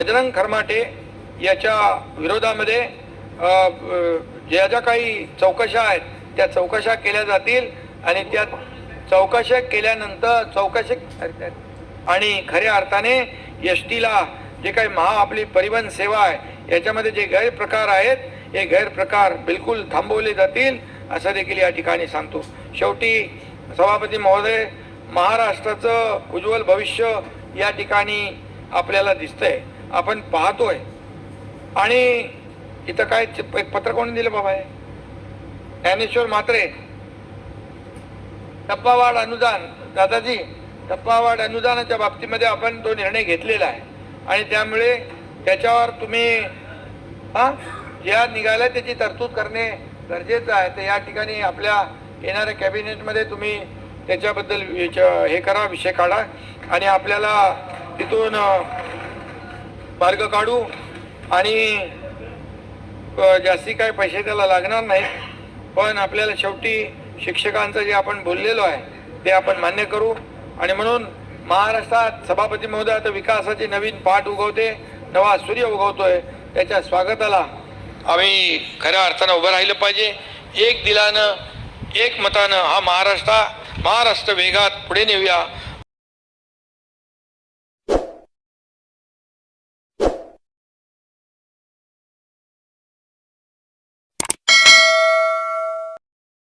बजरंग खरमाटे याच्या विरोधामध्ये ज्या ज्या काही चौकशा आहेत त्या चौकशा केल्या जातील आणि त्या चौकशा केल्यानंतर चौकशी आणि खऱ्या अर्थाने एस टीला जे काही महा आपली परिवहन सेवा आहे याच्यामध्ये जे गैरप्रकार आहेत हे गैरप्रकार बिलकुल थांबवले जातील असं देखील या ठिकाणी सांगतो. शेवटी सभापती महोदय महाराष्ट्राचं उज्ज्वल भविष्य या ठिकाणी आपल्याला दिसतंय. आपण पाहतोय. आणि इथं काय एक पत्र कोणी दिलं बाबा हे? ज्ञानेश्वर म्हात्रे. टप्पावाढ अनुदान दादाजी टप्पावाढ अनुदानाच्या बाबतीमध्ये आपण तो निर्णय घेतलेला आहे. आणि त्यामुळे त्याच्यावर तुम्ही हां? ज्या निघाल्या त्याची तरतूद करणे गरजेचं आहे. तर या ठिकाणी आपल्या येणाऱ्या कॅबिनेटमध्ये तुम्ही त्याच्याबद्दल विच- हे करा विषय काढा. आणि आपल्याला तिथून मार्ग काढू आणि जास्ती काय पैसे त्याला लागणार नाहीत. पण आपल्याला शेवटी शिक्षकांचं जे आपण बोललेलो आहे ते आपण मान्य करू. आणि म्हणून महाराष्ट्रात सभापती महोदय आता विकासाची नवीन पाठ उगवते नवा सूर्य उगवतोय त्याच्या स्वागताला आम्ही खऱ्या अर्थानं उभं राहिलं पाहिजे. एक दिलानं एक मतानं हा महाराष्ट्र महाराष्ट्र वेगात पुढे नेऊया.